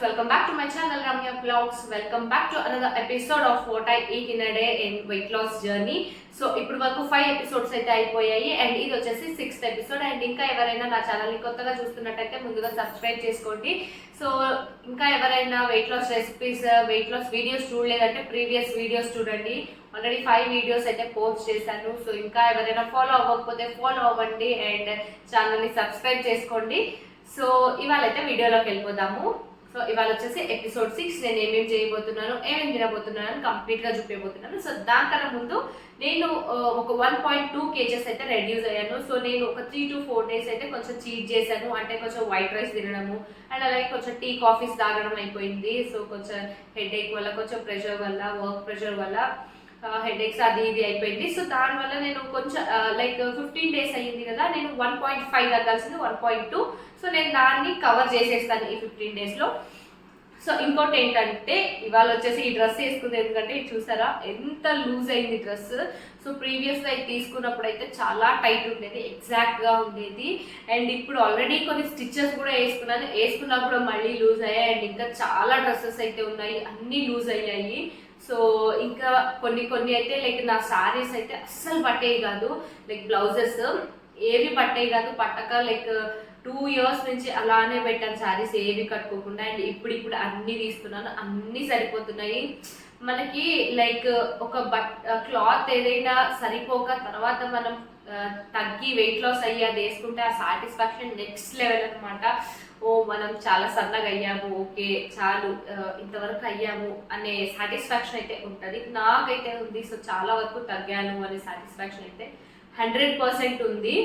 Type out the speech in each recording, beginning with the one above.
welcome back to my channel Ramya Vlogs. Welcome back to another episode of What I Eat in a Day in Weight Loss Journey. So ఇప్పుడు వరకు five episodes అయితే అయిపోయాయి. And ఇది వచ్చేసి sixth episode and ఇంకా ఎవరైనా నా ఛానల్ని కొత్తగా చూస్తున్నట్టయితే ముందుగా సబ్స్క్రైబ్ చేసుకోండి. సో ఇంకా ఎవరైనా weight loss recipes weight loss videos చూడలేదంటే previous videos చూడండి. ఆల్రెడీ ఫైవ్ వీడియోస్ అయితే పోస్ట్ చేశాను. సో ఇంకా ఎవరైనా ఫాలో అవ్వకపోతే ఫాలో అవ్వండి. అండ్ ఛానల్ని సబ్స్క్రైబ్ చేసుకోండి. సో ఇవాళ అయితే వీడియోలోకి వెళ్ళిపోదాము. సో ఇవాళ వచ్చేసి ఎపిసోడ్ సిక్స్ నేను ఏమేమి చేయబోతున్నాను ఏమేమి తినబోతున్నాను అని కంప్లీట్గా చూపించబోతున్నాను సో దానికన్నా ముందు నేను ఒక వన్ పాయింట్ టూ కేజెస్ అయితే రెడ్యూస్ అయ్యాను. సో నేను ఒక త్రీ టు ఫోర్ డేస్ అయితే కొంచెం చీట్ చేశాను. అంటే కొంచెం వైట్ రైస్ తినడము అండ్ అలాగే కొంచెం టీ కాఫీస్ తాగడం అయిపోయింది. సో కొంచెం హెడ్ ఏక్ వల్ల కొంచెం ప్రెషర్ వల్ల వర్క్ ప్రెషర్ వల్ల హెడేక్స్ అది ఇది అయిపోయింది. సో దానివల్ల నేను కొంచెం లైక్ ఫిఫ్టీన్ డేస్ అయ్యింది కదా నేను వన్ పాయింట్ ఫైవ్ తగ్గాల్సింది వన్ పాయింట్ టూ సో నేను దాన్ని కవర్ చేసేస్తాను ఈ ఫిఫ్టీన్ డేస్లో సో ఇంకోటి ఏంటంటే ఇవాళ వచ్చేసి ఈ డ్రెస్ వేసుకుంది ఎందుకంటే ఇది చూసారా? ఎంత లూజ్ అయింది డ్రెస్ సో ప్రీవియస్గా ఇది తీసుకున్నప్పుడు అయితే చాలా టైట్ ఉండేది ఎగ్జాక్ట్గా ఉండేది. అండ్ ఇప్పుడు ఆల్రెడీ కొన్ని స్టిచెస్ కూడా వేసుకున్నాను. వేసుకున్నప్పుడు మళ్ళీ లూజ్ అయ్యాయి. అండ్ ఇంకా చాలా డ్రెస్సెస్ అయితే ఉన్నాయి. అన్నీ లూజ్ అయ్యాయి. సో ఇంకా కొన్ని కొన్ని అయితే లైక్ నా సారీస్ అయితే అస్సలు పట్టేవి కాదు. లైక్ బ్లౌజెస్ ఏవి పట్టేవి కాదు. పట్టక లైక్ టూ ఇయర్స్ నుంచి అలానే పెట్టాను సారీస్ ఏవి కట్టుకోకుండా. అండ్ ఇప్పుడు ఇప్పుడు అన్నీ తీస్తున్నాను అన్నీ సరిపోతున్నాయి. మనకి లైక్ ఒక బట్ క్లాత్ ఏదైనా సరిపోక తర్వాత మనం తగ్గి వెయిట్ లాస్ అయ్యి అది వేసుకుంటే ఆ సాటిస్ఫాక్షన్ నెక్స్ట్ లెవెల్ అనమాట ఓ మనం చాలా సన్నగా అయ్యాము ఓకే చాలు ఇంతవరకు అయ్యాము అనే సాటిస్ఫాక్షన్ అయితే ఉంటుంది. నాకైతే ఉంది సో చాలా వరకు తగ్గాను అనే సాటిస్ఫాక్షన్ అయితే హండ్రెడ్ పర్సెంట్ ఉంది.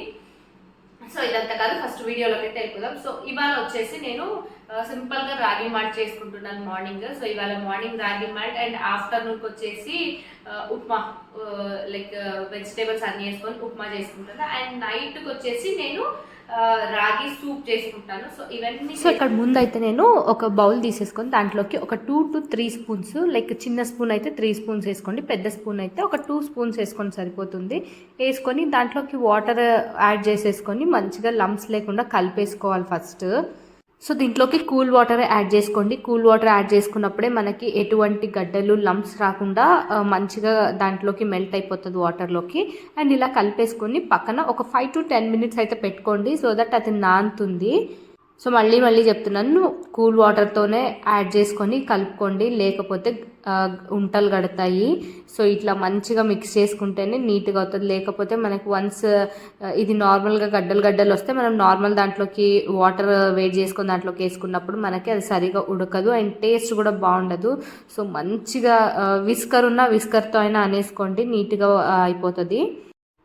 సో ఇదంతా కాదు ఫస్ట్ వీడియోలోకి అయితే వెళ్ళిపోదాం సో ఇవాళ వచ్చేసి నేను సింపుల్గా రాగి మాల్ట్ చేసుకుంటున్నాను మార్నింగ్. సో ఇవాళ morning ragi malt and afternoon వచ్చేసి ఉప్మా లైక్ వెజిటేబుల్స్ అన్ని వేసుకొని ఉప్మా చేసుకుంటాను అండ్ నైట్కి వచ్చేసి నేను రాగి సూప్ చేసుకుంటాను. సో ఇవన్నీ సో ఇక్కడ ముందు అయితే నేను ఒక బౌల్ తీసేసుకొని దాంట్లోకి ఒక two to three spoons like చిన్న స్పూన్ అయితే త్రీ స్పూన్స్ వేసుకోండి పెద్ద స్పూన్ అయితే ఒక టూ స్పూన్స్ వేసుకొని సరిపోతుంది. వేసుకొని దాంట్లోకి వాటర్ యాడ్ చేసేసుకొని మంచిగా లంప్స్ లేకుండా కలిపేసుకోవాలి ఫస్ట్. సో దీంట్లోకి కూల్ వాటర్ యాడ్ చేసుకోండి. కూల్ వాటర్ యాడ్ చేసుకున్నప్పుడే మనకి ఎటువంటి గడ్డలు లంప్స్ రాకుండా మంచిగా దాంట్లోకి మెల్ట్ అయిపోతుంది వాటర్లోకి. అండ్ ఇలా కలిపేసుకొని పక్కన ఒక ఫైవ్ టు టెన్ మినిట్స్ అయితే పెట్టుకోండి. సో దట్ అది నానుతుంది. సో మళ్ళీ మళ్ళీ చెప్తున్నాను కూల్ వాటర్తోనే యాడ్ చేసుకొని కలుపుకోండి. లేకపోతే ఉంటలు కడతాయి. సో ఇట్లా మంచిగా మిక్స్ చేసుకుంటేనే నీట్గా అవుతుంది. లేకపోతే మనకు వన్స్ ఇది నార్మల్గా గడ్డలు గడ్డలు వస్తే మనం నార్మల్ దాంట్లోకి వాటర్ వేడి చేసుకొని దాంట్లోకి వేసుకున్నప్పుడు మనకి అది సరిగా ఉడకదు. అండ్ టేస్ట్ కూడా బాగుండదు. సో మంచిగా విస్కర్ ఉన్న విస్కర్తో అయినా అనేసుకోండి. నీట్గా అయిపోతుంది.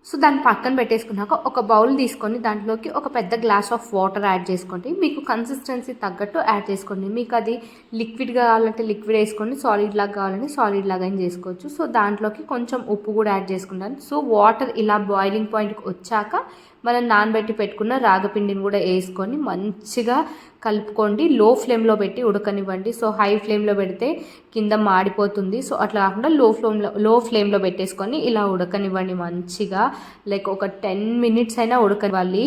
సో దాన్ని పక్కన పెట్టేసుకున్నాక ఒక బౌల్ తీసుకొని దాంట్లోకి ఒక పెద్ద గ్లాస్ ఆఫ్ వాటర్ యాడ్ చేసుకోండి. మీకు కన్సిస్టెన్సీ తగ్గట్టు యాడ్ చేసుకోండి. మీకు అది లిక్విడ్ కావాలంటే లిక్విడ్ వేసుకోండి సాలిడ్ లాగా కావాలంటే సాలిడ్ లాగా చేసుకోవచ్చు. సో దాంట్లోకి కొంచెం ఉప్పు కూడా యాడ్ చేసుకుంటాను. సో వాటర్ ఇలా బాయిలింగ్ పాయింట్కి వచ్చాక మనం నానబెట్టి పెట్టుకున్న రాగపిండిని కూడా వేసుకొని మంచిగా కలుపుకోండి. లో ఫ్లేమ్లో పెట్టి ఉడకనివ్వండి. సో హై ఫ్లేమ్లో పెడితే కింద మాడిపోతుంది. సో అట్లా కాకుండా లో ఫ్లేమ్లో లో ఫ్లేమ్లో పెట్టేసుకొని ఇలా ఉడకనివ్వండి మంచిగా. లైక్ ఒక టెన్ మినిట్స్ అయినా ఉడకనివ్వాలి.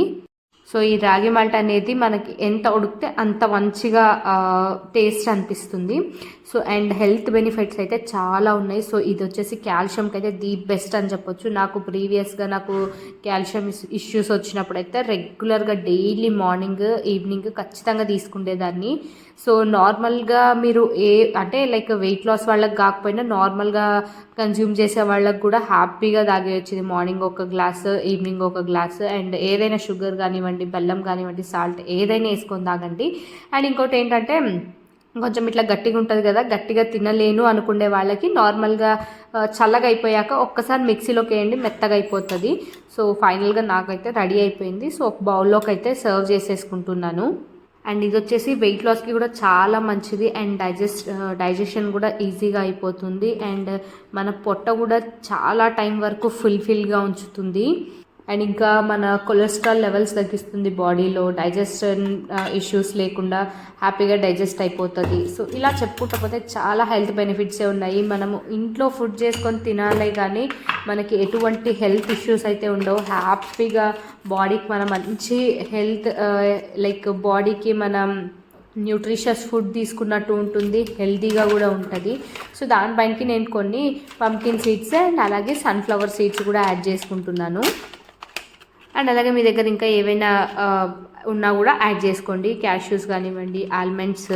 సో ఈ రాగి మాల్ట్ అనేది మనకి ఎంత ఉడికితే అంత మంచిగా టేస్ట్ అనిపిస్తుంది. సో అండ్ హెల్త్ బెనిఫిట్స్ అయితే చాలా ఉన్నాయి. సో ఇది వచ్చేసి కాల్షియంకి అయితే ది బెస్ట్ అని చెప్పొచ్చు. నాకు ప్రీవియస్గా నాకు కాల్షియం ఇష్యూస్ వచ్చినప్పుడు అయితే రెగ్యులర్గా డైలీ మార్నింగ్ ఈవినింగ్ ఖచ్చితంగా తీసుకునేదాన్ని సో నార్మల్గా మీరు ఏ అంటే లైక్ వెయిట్ లాస్ వాళ్ళకి కాకపోయినా నార్మల్గా కన్జ్యూమ్ చేసే వాళ్ళకి కూడా హ్యాపీగా తాగేయొచ్చింది మార్నింగ్ ఒక గ్లాస్ ఈవినింగ్ ఒక గ్లాస్ అండ్ ఏదైనా షుగర్ కానివ్వండి బెల్లం కానివ్వండి సాల్ట్ ఏదైనా వేసుకొని తాగండి. అండ్ ఇంకోటి ఏంటంటే కొంచెం ఇట్లా గట్టిగా ఉంటుంది కదా గట్టిగా తినలేను అనుకునే వాళ్ళకి నార్మల్గా చల్లగా అయిపోయాక ఒక్కసారి మిక్సీలోకి వేయండి మెత్తగా అయిపోతుంది సో ఫైనల్గా నాకైతే రెడీ అయిపోయింది. సో ఒక బౌల్లోకి అయితే సర్వ్ చేసేసుకుంటున్నాను. అండ్ ఇది వచ్చేసి వెయిట్ లాస్కి కూడా చాలా మంచిది. అండ్ డైజెస్ట్ డైజెషన్ కూడా ఈజీగా అయిపోతుంది. అండ్ మన పొట్ట కూడా చాలా టైం వరకు ఫుల్ఫిల్గా ఉంచుతుంది. అండ్ ఇంకా మన కొలెస్ట్రాల్ లెవెల్స్ తగ్గిస్తుంది బాడీలో డైజెషన్ ఇష్యూస్ లేకుండా హ్యాపీగా డైజెస్ట్ అయిపోతుంది. సో ఇలా చెప్పుకుంటపోతే చాలా హెల్త్ బెనిఫిట్సే ఉన్నాయి. మనము ఇంట్లో ఫుడ్ చేసుకొని తినాలి కానీ మనకి ఎటువంటి హెల్త్ ఇష్యూస్ అయితే ఉండవు. హ్యాపీగా బాడీకి మన మంచి హెల్త్ లైక్ బాడీకి మనం న్యూట్రిషియస్ ఫుడ్ తీసుకున్నట్టు ఉంటుంది హెల్తీగా కూడా ఉంటుంది. సో దానిపైనకి నేను కొన్ని పంకిన్ సీడ్స్ అండ్ అలాగే సన్ఫ్లవర్ సీడ్స్ కూడా యాడ్ చేసుకుంటున్నాను. అండ్ అలాగే మీ దగ్గర ఇంకా ఏవైనా ఉన్నా కూడా యాడ్ చేసుకోండి. క్యాష్యూస్ కానివ్వండి ఆల్మండ్స్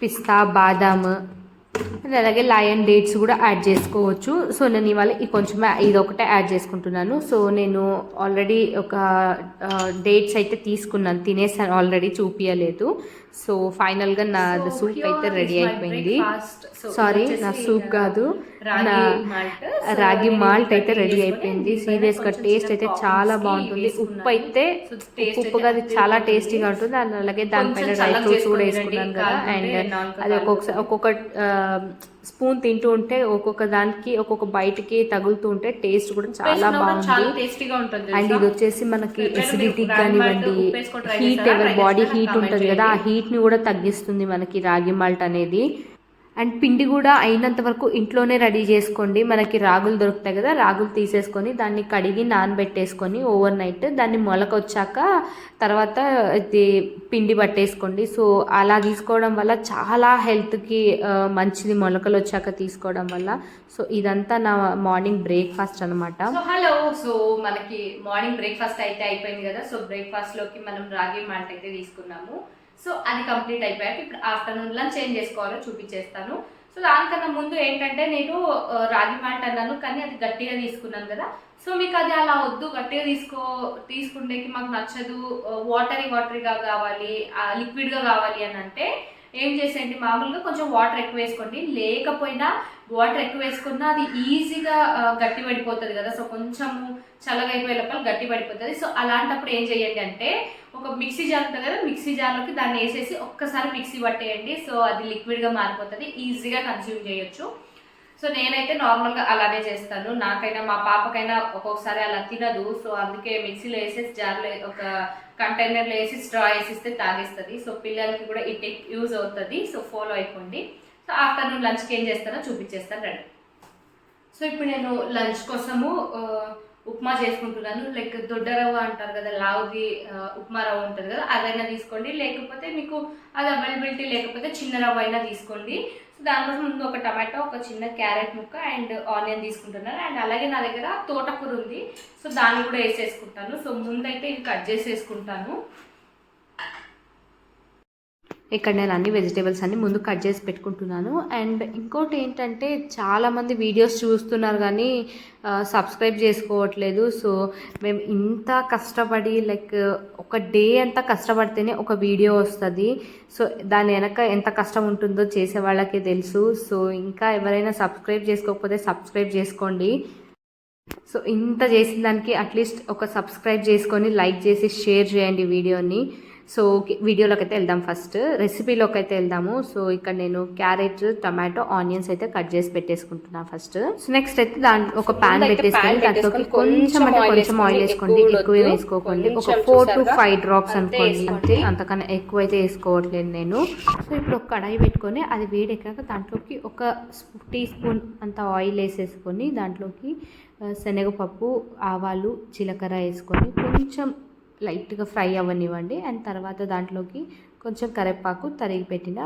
పిస్తా బాదాం అండ్ అలాగే లయన్ డేట్స్ కూడా యాడ్ చేసుకోవచ్చు. సో నేను ఇవాళ ఈ కొంచెం ఇది ఒకటే యాడ్ చేసుకుంటున్నాను. సో నేను ఆల్రెడీ ఒక డేట్స్ అయితే తీసుకున్నాను. తినేసాను ఆల్రెడీ చూపించలేదు సో ఫైనల్గా నా సూప్ అయితే రెడీ అయిపోయింది సారీ నా సూప్ కాదు నా రాగి మాల్ట్ అయితే రెడీ అయిపోయింది సీరియస్గా టేస్ట్ అయితే చాలా బాగుంటుంది ఉప్పు అయితే ఉప్పుగా అది చాలా టేస్టీగా ఉంటుంది అలాగే దానిపైన డ్రై ఫ్రూట్స్ కూడా వేసుకున్నాను కదా అండ్ అది ఒక్కొక్కసారి ఒక్కొక్క స్పూన్ తింటూ ఉంటే ఒక్కొక్క దానికి ఒక్కొక్క బయటికి తగులుతూ ఉంటే టేస్ట్ కూడా చాలా బాగుంది. టేస్టీగా ఉంటుంది అండ్ ఇది వచ్చేసి మనకి ఎసిడిటీ కానివ్వండి హీట్ ఎవరి బాడీ హీట్ ఉంటుంది కదా ఆ హీట్ని కూడా తగ్గిస్తుంది మనకి రాగి మాల్ట్ అనేది. అండ్ పిండి కూడా అయినంత వరకు ఇంట్లోనే రెడీ చేసుకోండి. మనకి రాగులు దొరుకుతాయి కదా రాగులు తీసేసుకొని దాన్ని కడిగి నానబెట్టేసుకొని ఓవర్ నైట్ దాన్ని మొలక వచ్చాక తర్వాత ఇది పిండి పట్టేసుకోండి. సో అలా తీసుకోవడం వల్ల చాలా హెల్త్కి మంచిది మొలకలు వచ్చాక తీసుకోవడం వల్ల. సో ఇదంతా నా మార్నింగ్ బ్రేక్ఫాస్ట్ అనమాట హలో సో మనకి మార్నింగ్ బ్రేక్ఫాస్ట్ అయితే అయిపోయింది కదా. సో బ్రేక్ఫాస్ట్లోకి మనం రాగి మాల్ట్ అయితే తీసుకున్నాము. సో అది కంప్లీట్ అయిపోయాక ఇప్పుడు ఆఫ్టర్నూన్ లంచ్ ఏం చేసుకోవాలో చూపించేస్తాను. సో దానికన్నా ముందు ఏంటంటే నేను రాగి మాల్ట్ అన్నాను కానీ అది గట్టిగా తీసుకున్నాను కదా. సో మీకు అది అలా వద్దు గట్టిగా తీసుకో తీసుకుంటేకి మాకు నచ్చదు వాటరీ వాటరీగా కావాలి లిక్విడ్గా కావాలి అని అంటే ఏం చేసేయండి? మామూలుగా కొంచెం వాటర్ ఎక్కువ వేసుకోండి. లేకపోయినా వాటర్ ఎక్కువ వేసుకున్నా అది ఈజీగా గట్టి పడిపోతుంది కదా. సో కొంచెము చల్లగా అయిపోయే లోపల గట్టి పడిపోతుంది సో అలాంటప్పుడు ఏం చేయండి అంటే ఒక మిక్సీ జార్ ఉంటుంది కదా మిక్సీ జార్లోకి దాన్ని వేసేసి ఒక్కసారి మిక్సీ పట్టేయండి. సో అది లిక్విడ్గా మారిపోతుంది ఈజీగా కన్స్యూమ్ చేయొచ్చు. సో నేనైతే నార్మల్గా అలానే చేస్తాను. నాకైనా మా పాపకైనా ఒక్కొక్కసారి అలా తినదు. సో అందుకే మిక్సీలో వేసేసి జార్లో ఒక కంటైనర్లో వేసి స్ట్రా వేసిస్తే తాగేస్తుంది. సో పిల్లలకి కూడా ఈ టెక్ యూజ్ అవుతుంది. సో ఫాలో అయిపోండి. సో ఆఫ్టర్నూన్ లంచ్కి ఏం చేస్తానో చూపించేస్తాను రండి. సో ఇప్పుడు నేను లంచ్ కోసము ఉప్మా చేసుకుంటున్నాను. లైక్ దొడ్డ రవ్వ అంటారు కదా లావుది ఉప్మా రవ్వ ఉంటుంది కదా అదైనా తీసుకోండి. లేకపోతే మీకు అది అవైలబిలిటీ లేకపోతే చిన్న రవ్వ అయినా తీసుకోండి. దానికోసం ముందు ఒక టమాటో ఒక చిన్న క్యారెట్ ముక్క అండ్ ఆనియన్ తీసుకుంటున్నాను. అండ్ అలాగే నా దగ్గర తోటకూర ఉంది. సో దాన్ని కూడా వేసేసుకుంటాను. సో ముందైతే ఇవి కట్ చేసేసుకుంటాను. ఇక్కడ నేను అన్ని వెజిటేబుల్స్ అన్ని ముందు కట్ చేసి పెట్టుకుంటున్నాను. అండ్ ఇంకోటి ఏంటంటే చాలామంది వీడియోస్ చూస్తున్నారు కానీ సబ్స్క్రైబ్ చేసుకోవట్లేదు. సో మేము ఇంత కష్టపడి లైక్ ఒక డే అంతా కష్టపడితేనే ఒక వీడియో వస్తుంది. సో దాని వెనక ఎంత కష్టం ఉంటుందో చేసే వాళ్ళకే తెలుసు. సో ఇంకా ఎవరైనా సబ్స్క్రైబ్ చేసుకోకపోతే సబ్స్క్రైబ్ చేసుకోండి. సో ఇంత చేసిన దానికి అట్లీస్ట్ ఒక సబ్స్క్రైబ్ చేసుకొని లైక్ చేసి షేర్ చేయండి వీడియోని సో వీడియోలోకి అయితే వెళ్దాం ఫస్ట్ రెసిపీలోకి అయితే వెళ్దాము సో ఇక్కడ నేను క్యారెట్ టమాటో ఆనియన్స్ అయితే కట్ చేసి పెట్టేసుకుంటున్నాను ఫస్ట్ సో నెక్స్ట్ అయితే దాని ఒక ప్యాన్ పెట్టేసుకొని దాంట్లోకి కొంచెం అంటే కొంచెం ఆయిల్ వేసుకోండి ఎక్కువ. వేసుకోకండి ఒక ఫోర్ టు? ఫైవ్ డ్రాప్స్ అనుకోండి అంతే. అంతకన్నా ఎక్కువ అయితే వేసుకోవట్లేదు నేను సో ఇప్పుడు ఒక కడాయి పెట్టుకొని అది వేడెక్కాక దాంట్లోకి ఒక టీ స్పూన్ అంత ఆయిల్ వేసేసుకొని దాంట్లోకి శనగపప్పు ఆవాలు జీలకర్ర వేసుకొని కొంచెం లైట్గా ఫ్రై అవ్వనివ్వండి. అండ్ తర్వాత దాంట్లోకి కొంచెం కరివేపాకు తరిగి పెట్టిన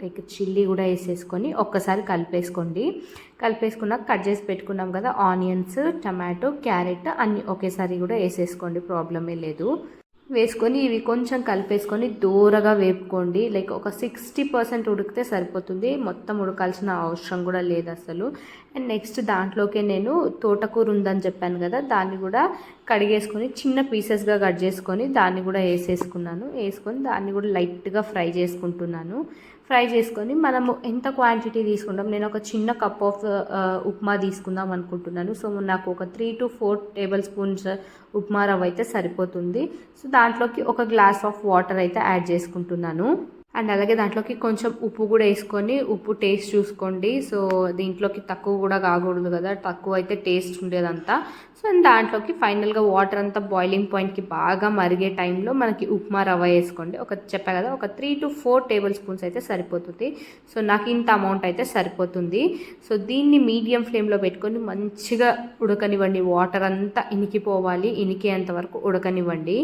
లైక్ చిల్లీ కూడా వేసేసుకొని ఒక్కసారి కలిపేసుకోండి. కలిపేసుకున్నాక కట్ చేసి పెట్టుకున్నాం కదా ఆనియన్స్ టమాటో క్యారెట్ అన్నీ ఒకేసారి కూడా వేసేసుకోండి. ప్రాబ్లమే లేదు. వేసుకొని ఇవి కొంచెం కలిపేసుకొని దూరగా వేపుకోండి. లైక్ ఒక సిక్స్టీ పర్సెంట్ ఉడికితే సరిపోతుంది. మొత్తం ఉడకాల్సిన అవసరం కూడా లేదు అసలు. అండ్ నెక్స్ట్ దాంట్లోకే నేను తోటకూర ఉందని చెప్పాను కదా దాన్ని కూడా కడిగేసుకొని చిన్న పీసెస్గా కట్ చేసుకొని దాన్ని కూడా వేసేసుకున్నాను. వేసుకొని దాన్ని కూడా లైట్గా ఫ్రై చేసుకుంటున్నాను. ఫ్రై చేసుకొని మనము ఎంత క్వాంటిటీ తీసుకుంటాం? నేను ఒక చిన్న కప్ ఆఫ్ ఉప్మా తీసుకుందాం అనుకుంటున్నాను. సో నాకు ఒక three to four tablespoons upma రవ్వ అయితే సరిపోతుంది. సో దాంట్లోకి ఒక గ్లాస్ ఆఫ్ వాటర్ అయితే యాడ్ చేసుకుంటున్నాను. అండ్ అలాగే దాంట్లోకి కొంచెం ఉప్పు కూడా వేసుకొని ఉప్పు టేస్ట్ చూసుకోండి. సో దీంట్లోకి తక్కువ కూడా కాకూడదు కదా తక్కువ అయితే టేస్ట్ ఉండేదంతా. సో అండ్ దాంట్లోకి ఫైనల్గా వాటర్ అంతా బాయిలింగ్ పాయింట్కి బాగా మరిగే టైంలో మనకి ఉప్మా రవ్వ వేసుకోండి. ఒక చెప్పా కదా ఒక three to four table spoons అయితే సరిపోతుంది. సో నాకు ఇంత అమౌంట్ అయితే సరిపోతుంది. సో దీన్ని మీడియం ఫ్లేమ్లో పెట్టుకొని మంచిగా ఉడకనివ్వండి. వాటర్ అంతా ఇనికిపోవాలి ఇనికేంత వరకు ఉడకనివ్వండి.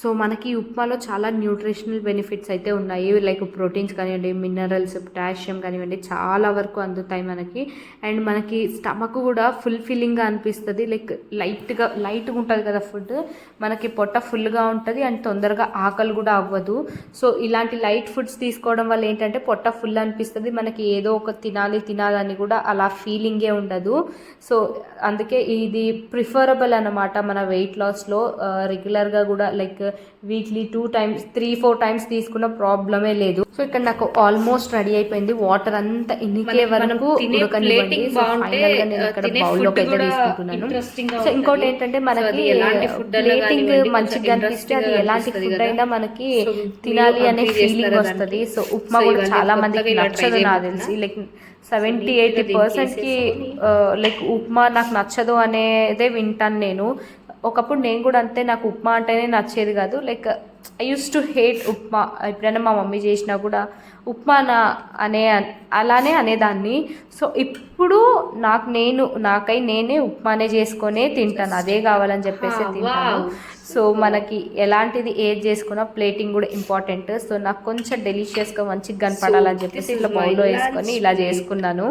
సో మనకి ఉప్మాలో చాలా న్యూట్రిషనల్ బెనిఫిట్స్ అయితే ఉన్నాయి. లైక్ ప్రోటీన్స్ కానివ్వండి మినరల్స్ పొటాషియం కానివ్వండి చాలా వరకు అందుతాయి మనకి. అండ్ మనకి స్టమక్ కూడా ఫుల్ ఫీలింగ్గా అనిపిస్తుంది. లైక్ లైట్గా లైట్గా ఉంటుంది కదా ఫుడ్. మనకి పొట్ట ఫుల్గా ఉంటుంది అండ్ తొందరగా ఆకలి కూడా అవ్వదు. సో ఇలాంటి లైట్ ఫుడ్స్ తీసుకోవడం వల్ల ఏంటంటే పొట్ట ఫుల్ అనిపిస్తుంది. మనకి ఏదో ఒక తినాలి తినాలని కూడా అలా ఫీలింగే ఉండదు. సో అందుకే ఇది ప్రిఫరబుల్ అన్నమాట మన వెయిట్ లాస్లో రెగ్యులర్గా కూడా like weekly two times three four times తీసుకున్న ప్రాబ్లమే లేదు సో ఇక్కడ నాకు ఆల్మోస్ట్ రెడీ అయిపోయింది వాటర్ అంతా మనం వరకు తీసుకుంటున్నాను సో ఇంకోటి. ఏంటంటే మనకి ప్లేటింగ్ మంచిగా అనిపిస్తే అది ఎలాంటి ఫుడ్. అయినా మనకి తినాలి అనే ఫీలింగ్ వస్తుంది? సో ఉప్మా కూడా చాలా మందికి నచ్చదు నాకు. తెలిసి లైక్ సెవెంటీ ఎయిటీ పర్సెంట్కి లైక్ ఉప్మా నాకు నచ్చదు అనేదే వింటాను నేను ఒకప్పుడు నేను కూడా అంతే నాకు ఉప్మా అంటేనే నచ్చేది కాదు. Like I used to hate upma. ఎప్పుడైనా మా మమ్మీ చేసినా కూడా ఉప్మా నా అనే అలానే అనేదాన్ని. సో ఇప్పుడు నాకు నేను నాకై నేనే ఉప్మానే చేసుకొనే తింటాను. అదే కావాలని చెప్పేసి తింటాను. సో మనకి ఎలాంటిది ఏది చేసుకున్నా ప్లేటింగ్ కూడా ఇంపార్టెంట్. సో నాకు కొంచెం డెలిషియస్గా మంచిగా కనపడాలని చెప్పేసి ఇట్లా బౌల్లో వేసుకొని ఇలా. చేసుకున్నాను.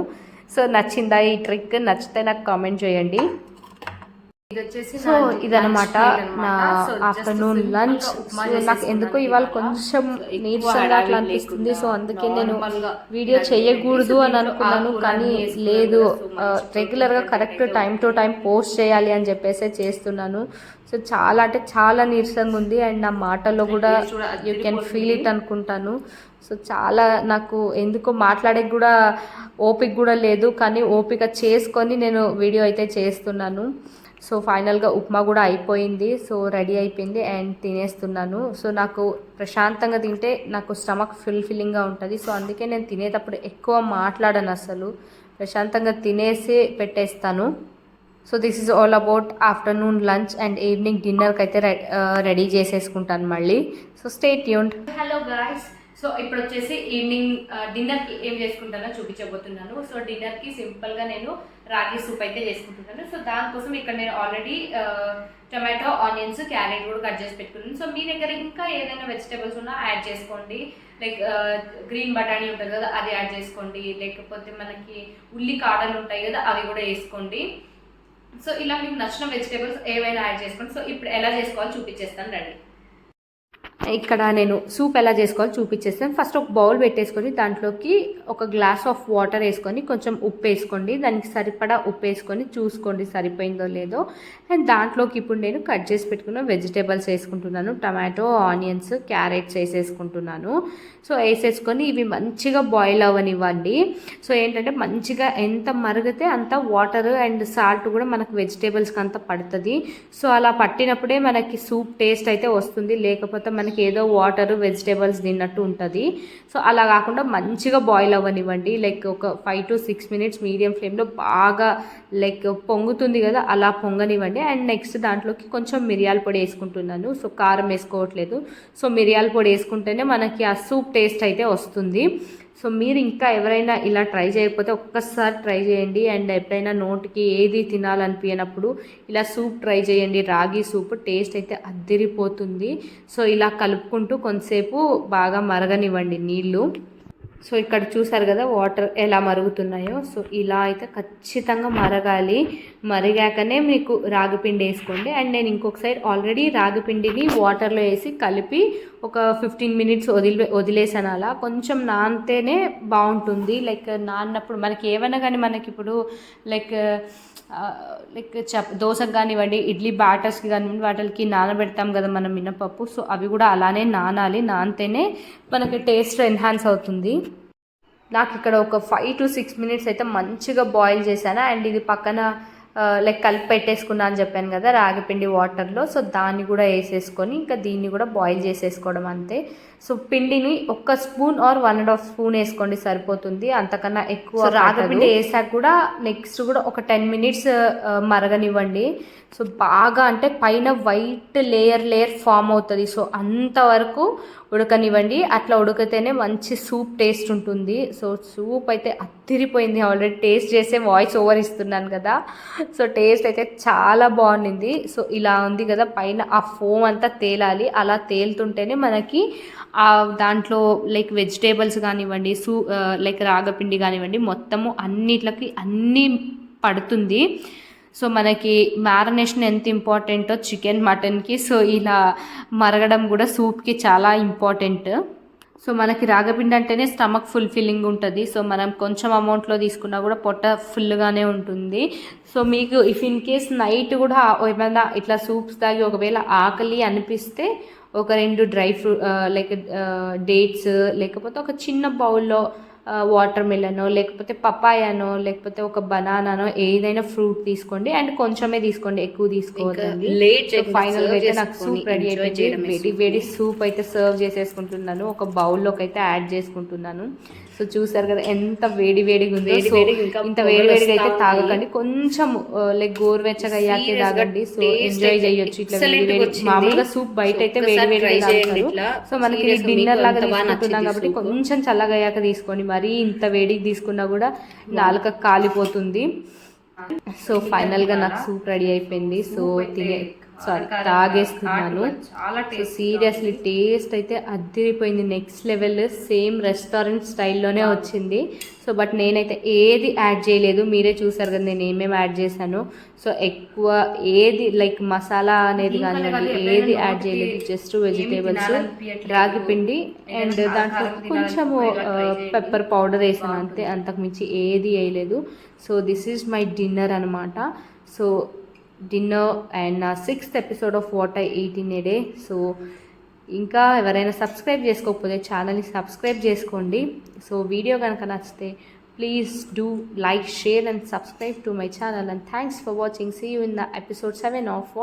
సో నచ్చిందా ఈ ట్రిక్? నచ్చితే నాకు కామెంట్ చేయండి. సో ఇదనమాట నా ఆఫ్టర్నూన్ లంచ్ నాకు ఎందుకో ఇవాళ. కొంచెం నీరసంగా అట్లా అనిపిస్తుంది. సో అందుకే నేను వీడియో చేయకూడదు అని అనుకున్నాను కానీ లేదు. రెగ్యులర్గా correct time to time post చేయాలి అని చెప్పేసి చేస్తున్నాను. సో చాలా అంటే చాలా నీరసంగా ఉంది. అండ్ నా మాటల్లో కూడా యూ కెన్. ఫీల్ ఇట్ అనుకుంటాను. సో చాలా నాకు ఎందుకో మాట్లాడే కూడా ఓపిక కూడా లేదు. కానీ ఓపిక చేసుకొని నేను వీడియో అయితే చేస్తున్నాను. సో ఫైనల్గా ఉప్మా కూడా అయిపోయింది. సో రెడీ అయిపోయింది అండ్ తినేస్తున్నాను. సో నాకు ప్రశాంతంగా తింటే నాకు స్టమక్ ఫుల్ ఫిల్లింగ్గా ఉంటుంది. సో అందుకే నేను తినేటప్పుడు ఎక్కువ మాట్లాడను అసలు. ప్రశాంతంగా తినేసి పెట్టేస్తాను. So this is all about afternoon lunch and evening డిన్నర్కి అయితే రెడీ చేసేసుకుంటాను మళ్ళీ. So stay tuned. Hello guys so ఇప్పుడు వచ్చేసి ఈవినింగ్ డిన్నర్కి ఏం చేసుకుంటానో చూపించబోతున్నాను. సో డిన్నర్కి సింపుల్గా నేను రాగి సూప్ అయితే చేసుకుంటున్నాను సో దానికోసం ఇక్కడ నేను ఆల్రెడీ టొమాటో ఆనియన్స్ క్యారెట్ కూడా కట్ చేసి పెట్టుకున్నాను. సో మీ దగ్గర ఇంకా ఏదైనా వెజిటేబుల్స్ ఉన్నా యాడ్ చేసుకోండి. లైక్ గ్రీన్ బఠానీ ఉంటుంది కదా అది యాడ్ చేసుకోండి. లేకపోతే మనకి ఉల్లి కాడలు ఉంటాయి కదా అవి కూడా వేసుకోండి. సో ఇలా మీకు నచ్చిన వెజిటేబుల్స్ ఏవైనా యాడ్ చేసుకోండి. సో ఇప్పుడు ఎలా చేసుకోవాలో చూపించేస్తాను రండి. ఇక్కడ నేను సూప్ ఎలా చేసుకోవాలో చూపించేస్తాను. ఫస్ట్ ఒక బౌల్ పెట్టేసుకొని దాంట్లోకి ఒక గ్లాస్ ఆఫ్ వాటర్ వేసుకొని కొంచెం ఉప్పు వేసుకోండి. దానికి సరిపడా ఉప్పు వేసుకొని చూసుకోండి సరిపోయిందో లేదో. అండ్ దాంట్లోకి ఇప్పుడు నేను కట్ చేసి పెట్టుకున్న వెజిటేబుల్స్ వేసుకుంటున్నాను. టమాటో ఆనియన్స్ క్యారెట్స్ వేసేసుకుంటున్నాను. సో వేసేసుకొని ఇవి మంచిగా బాయిల్ అవ్వనివ్వండి. సో ఏంటంటే మంచిగా ఎంత మరిగితే అంత వాటర్ అండ్ సాల్ట్ కూడా మనకు వెజిటేబుల్స్కి అంత పడుతుంది. సో అలా పట్టినప్పుడే మనకి సూప్ టేస్ట్ అయితే వస్తుంది. లేకపోతే మనకి ఏదో వాటర్ వెజిటేబుల్స్ తిన్నట్టు ఉంటుంది. సో అలా కాకుండా మంచిగా బాయిల్ అవ్వనివ్వండి. లైక్ ఒక five to six minutes medium ఫ్లేమ్లో బాగా లైక్ పొంగుతుంది కదా అలా పొంగనివ్వండి. అండ్ నెక్స్ట్ దాంట్లోకి కొంచెం మిరియాల పొడి వేసుకుంటున్నాను. సో కారం వేసుకోవట్లేదు. సో మిరియాల పొడి వేసుకుంటేనే మనకి ఆ సూప్ టేస్ట్ అయితే వస్తుంది. సో మీరు ఇంకా ఎవరైనా ఇలా ట్రై చేయకపోతే ఒక్కసారి ట్రై చేయండి. అండ్ ఎప్పుడైనా నోటికి ఏది తినాలనిపించినప్పుడు ఇలా సూప్ ట్రై చేయండి. రాగి సూప్ టేస్ట్ అయితే అద్దిరిపోతుంది. సో ఇలా కలుపుకుంటూ కొంతసేపు బాగా మరగనివ్వండి నీళ్ళు. సో ఇక్కడ చూసారు కదా వాటర్ ఎలా మరుగుతున్నాయో. సో ఇలా అయితే ఖచ్చితంగా మరగాలి. మరిగాకనే మీకు రాగిపిండి వేసుకోండి. అండ్ నేను ఇంకొక సైడ్ ఆల్రెడీ రాగిపిండిని వాటర్లో వేసి కలిపి ఒక ఫిఫ్టీన్ మినిట్స్ వదిలి వదిలేసాను అలా. కొంచెం నానితేనే బాగుంటుంది. లైక్ నాన్నప్పుడు మనకి ఏమైనా కానీ మనకి ఇప్పుడు లైక్ లైక్ చప్ దోశకు కానివ్వండి ఇడ్లీ బ్యాటర్స్కి కానివ్వండి వాటికి నానబెడతాం కదా మనం మినపప్పు. సో అవి కూడా అలానే నానాలి. నానితేనే మనకి టేస్ట్ ఎన్హాన్స్ అవుతుంది. నాకు ఇక్కడ ఒక ఫైవ్ టు సిక్స్ మినిట్స్ అయితే మంచిగా బాయిల్ చేశాను. అండ్ ఇది పక్కన లైక్ కలిపి పెట్టేసుకున్నా అని చెప్పాను కదా రాగిపిండి వాటర్లో సో దాన్ని కూడా వేసేసుకొని ఇంకా దీన్ని కూడా బాయిల్ చేసేసుకోవడం అంతే. సో పిండిని ఒక్క spoon or one and half spoon వేసుకోండి సరిపోతుంది. అంతకన్నా ఎక్కువ రాగిపిండి వేసాక కూడా నెక్స్ట్ కూడా ఒక టెన్ మినిట్స్ మరగనివ్వండి. సో బాగా అంటే పైన వైట్ లేయర్ లేయర్ ఫామ్ అవుతుంది. సో అంతవరకు ఉడకనివ్వండి. అట్లా ఉడికితేనే మంచి సూప్ టేస్ట్ ఉంటుంది. సో సూప్ అయితే అత్తిరిపోయింది. ఆల్రెడీ టేస్ట్ చేసే వాయిస్ ఓవర్ ఇస్తున్నాను కదా. సో టేస్ట్ అయితే చాలా బాగుండింది. సో ఇలా ఉంది కదా. పైన ఆ ఫోమ్ అంతా తేలాలి. అలా తేలుతుంటేనే మనకి ఆ దాంట్లో లైక్ వెజిటేబుల్స్ కానివ్వండి సూ లైక్ రాగపిండి కానివ్వండి మొత్తము అన్నిట్లకి అన్నీ పడుతుంది. సో మనకి మ్యారినేషన్ ఎంత ఇంపార్టెంటో చికెన్ మటన్కి. సో ఇలా మరగడం కూడా సూప్కి చాలా ఇంపార్టెంట్. సో మనకి రాగపిండి అంటేనే స్టమక్ ఫుల్ఫిల్లింగ్ ఉంటుంది. సో మనం కొంచెం అమౌంట్లో తీసుకున్నా కూడా పొట్ట ఫుల్గానే ఉంటుంది. సో మీకు ఇఫ్ ఇన్ కేస్ నైట్ కూడా ఏమైనా ఇట్లా సూప్స్ తాగి ఒకవేళ ఆకలి అనిపిస్తే ఒక రెండు డ్రై ఫ్రూట్ లైక్ డేట్స్ లేకపోతే ఒక చిన్న బౌల్లో వాటర్ మిలనో లేకపోతే పపాయానో లేకపోతే ఒక బనానానో ఏదైనా ఫ్రూట్ తీసుకోండి. అండ్ కొంచెమే తీసుకోండి ఎక్కువ తీసుకోవద్దండి. సో చేయకుండా ఫైనల్ అయితే నాకు సూప్ రెడీ అయిపోయింది వేడి వేడి సూప్ అయితే సర్వ్ చేసేసుకుంటున్నాను. ఒక బౌల్లోకి అయితే యాడ్ చేసుకుంటున్నాను. సో చూసారు కదా ఎంత వేడి వేడిగా ఉందో. వేడి ఇంత వేడి వేడిగా అయితే తాగకండి. కొంచెం లైక్ గోరువెచ్చగా అయ్యాకే తాగండి. సో ఎంజాయ్ చేయొచ్చు ఇట్లా వేడి వేడి. మామూలుగా సూప్ బయట అయితే వేడి చేయండి తాగుతారు. సో మనకి డిన్నర్ లాగా తీసుకుంటున్నాం కాబట్టి. కొంచెం చల్లగా అయ్యాక తీసుకోండి. మరీ ఇంత వేడికి తీసుకున్నా కూడా నాలుక కాలిపోతుంది. సో ఫైనల్గా నాకు సూప్ రెడీ అయిపోయింది. సో తినే సారీ తాగేస్తున్నాను. సీరియస్లీ టేస్ట్ అయితే అద్దరిపోయింది నెక్స్ట్ లెవెల్ సేమ్ రెస్టారెంట్ స్టైల్లోనే వచ్చింది. సో బట్ నేనైతే ఏది యాడ్ చేయలేదు. మీరే చూసారు కదా నేను ఏమేమి యాడ్ చేశాను. సో ఎక్కువ ఏది లైక్ మసాలా అనేది కానివ్వండి ఏది యాడ్ చేయలేదు. Just vegetables. రాగి పిండి అండ్ దాంట్లో కొంచెము. పెప్పర్ పౌడర్ వేసాను అంతే. అంతకుమించి ఏది వేయలేదు. So this is my dinner అనమాట సో డిన్నర్ అండ్ నా sixth episode of what I ate in a day so ఇంకా ఎవరైనా సబ్స్క్రైబ్ చేసుకోకపోతే ఛానల్ని సబ్స్క్రైబ్ చేసుకోండి. సో వీడియో కనుక నచ్చితే please do like share and subscribe to my channel and thanks for watching see you in the episode seven of what